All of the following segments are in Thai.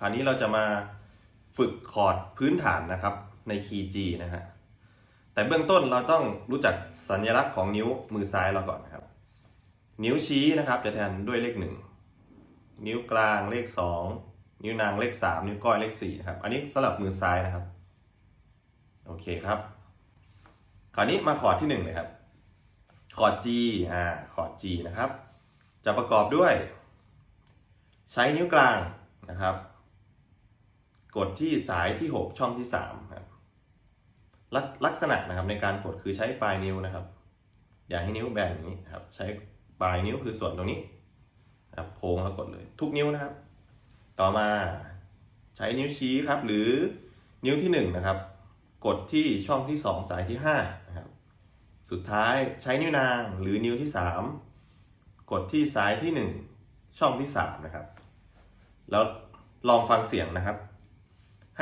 คราวนี้เราจะมาฝึกคอร์ดพื้นฐานนะครับในคีย์ G นะฮะ แต่เบื้องต้นเราต้องรู้จักสัญลักษณ์ของนิ้วมือซ้ายเราก่อนนะครับ นิ้วชี้นะครับจะแทนด้วยเลขหนึ่งนิ้วกลางเลขสองนิ้วนางเลขสามนิ้วก้อยเลขสี่นะครับ อันนี้สำหรับมือซ้ายนะครับ โอเคครับ คราวนี้มาคอร์ดที่หนึ่งเลยครับ คอร์ด G อ่า คอร์ด G นะครับ จะประกอบด้วย ใช้นิ้วกลางนะครับ กดที่สายที่ 6 ช่องที่3ครับลักลักษณะนะครับในการกดคือใช้ปลายนิ้วนะครับ อย่าให้นิ้วแบนอย่างนี้ครับ ใช้ปลายนิ้วคือส่วนตรงนี้ครับโค้งแล้วกดเลย ทุกนิ้วนะครับ ต่อมาใช้นิ้วชี้ครับ หรือนิ้วที่1นะครับ กดที่ช่องที่ 2 สายที่5นะครับ สุดท้ายใช้นิ้วนางหรือนิ้วที่ 3 กดที่สายที่ 1 ช่องที่3นะครับ แล้วลองฟังเสียงนะครับ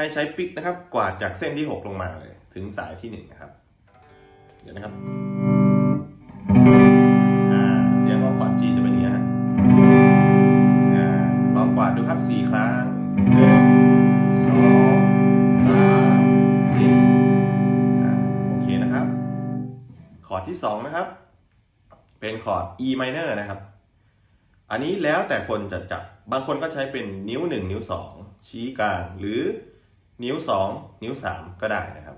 ให้ใช้ปิกนะครับ กวาดจากเส้นที่ 6 ลงมาเลย ถึงสายที่ 1 นะครับ เดี๋ยวนะครับเสียงของคอร์ด G จะเป็นอย่างนี้ฮะลองกวาดดูครับ 4 ครั้ง1 2 3 4อ่าโอเคนะครับ คอร์ดที่ 2 นะครับ เป็นคอร์ด E minor นะครับอันนี้แล้วแต่คนจะจับ บางคนก็ใช้เป็นนิ้ว 1 นิ้ว 2 ชี้กลางหรือ นิ้ว 2 นิ้ว 3 ก็ได้นะครับ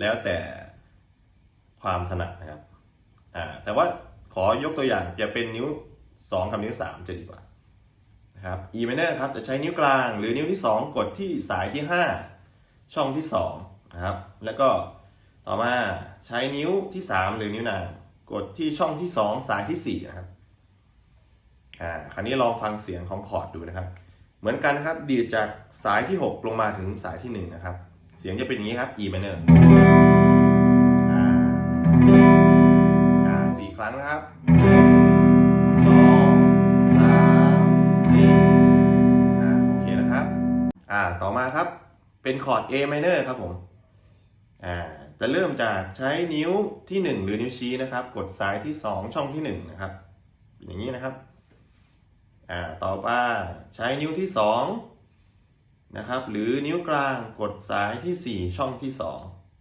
แล้วแต่ความถนัดนะครับอ่าแต่ว่าขอยกตัวอย่างจะเป็นนิ้ว 2 กับนิ้ว 3 จะดีกว่านะครับ E minor ครับจะใช้นิ้วกลางหรือนิ้วที่ 2 กดที่สายที่ 5 ช่องที่2นะครับแล้วก็ต่อมาใช้นิ้วที่ 3 หรือนิ้วนางกดที่ช่องที่ 2 สายที่4นะครับอ่าคราวนี้ลองฟังเสียงของคอร์ดดูนะครับ มือนกันครับดีดจากสายที่ 6 ลงมาถึงสายที่ 1 นะครับ เสียงจะเป็นอย่างนี้ครับ E minor อ่าอ่าสี่ครั้งนะครับสองสามสี่อ่าโอเคนะครับ อ่า ต่อมาครับ เป็นคอร์ด A minor ครับผม อ่า จะเริ่มจากใช้นิ้วที่ 1 หรือนิ้วชี้นะครับ กดสายที่ 2 ช่องที่ 1 นะครับ อย่างนี้นะครับ อ่าต่อไปใช้นิ้วที่2นะครับหรือนิ้วกลางกดสายที่ 4 ช่องที่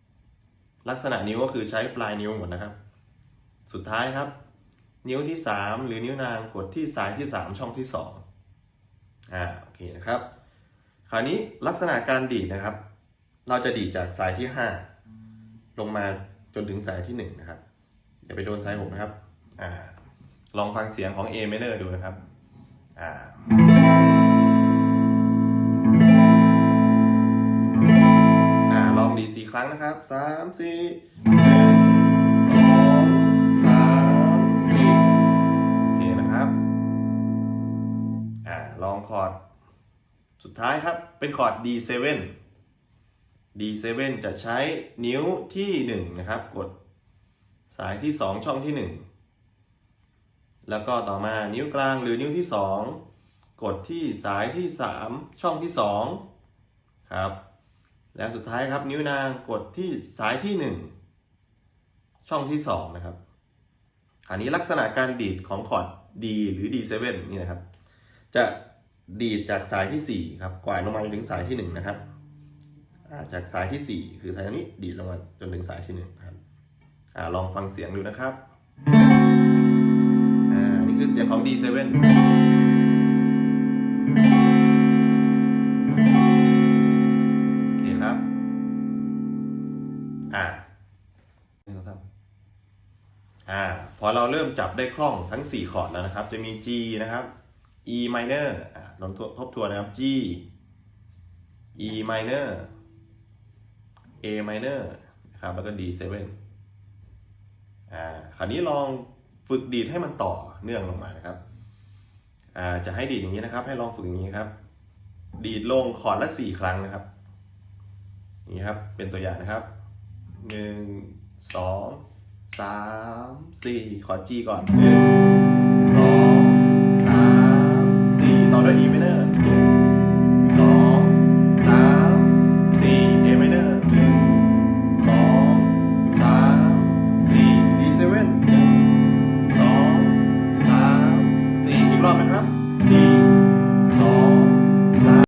2 ลักษณะนิ้วก็คือใช้ปลายนิ้วหมดนะครับ สุดท้ายครับ นิ้วที่ 3 หรือนิ้วนางกดที่สายที่ 3 ช่องที่2อ่าโอเคนะครับ คราวนี้ลักษณะการดีดนะครับ เราจะดีดจากสายที่ 5 ลงมาจนถึงสายที่ 1 นะครับอย่าไปโดนสาย6นะครับอ่าลองฟังเสียงของ A minor ดูนะครับ อ่าลองดีสี่ครั้งนะครับสามสี่หนึ่งสองสามสี่โอเคนะครับอ่าลองคอร์ดสุดท้ายครับเป็นคอร์ด D7 D7 จะใช้นิ้วที่ 1 นะครับ กดสายที่ 2 ช่องที่ 1 แล้วก็ต่อมานิ้วกลางหรือนิ้วที่ 2 กดที่สายที่ 3 ช่องที่2ครับและสุดท้ายครับนิ้วนางกดที่สายที่ 1 ช่องที่ 2 นะครับ อันนี้ลักษณะการดีดของคอร์ด D หรือ D7 นี่นะครับ จะดีดจากสายที่ 4 ครับกวาดลงมาจนถึงสายที่ 1 นะครับจากสายที่ 4 คือสายตรงนี้ดีดลงมาจนถึงสายที่1นะครับอลองฟังเสียงดูนะครับ สียงของ D7 โอเคครับ อ่าหนึ่งสองสามอ่า พอเราเริ่มจับได้คล่องทั้ง 4 คอร์ดแล้วนะครับ จะมี G นะครับ E minor อ่าลองทบทวนนะครับ G E minor A minor นะครับ แล้วก็ D7 อ่า คราวนี้ลอง ฝึกดีดให้มันต่อเนื่องลงมานะครับจะให้ดีดอย่างนี้นะครับ ให้ลองฝึกอย่างนี้ครับ ดีดลงคอร์ดละ4ครั้งนะครับนี่ครับเป็นตัวอย่างนะครับหนึ่งสองสามสี่ขอ G ก่อนหนึ่ง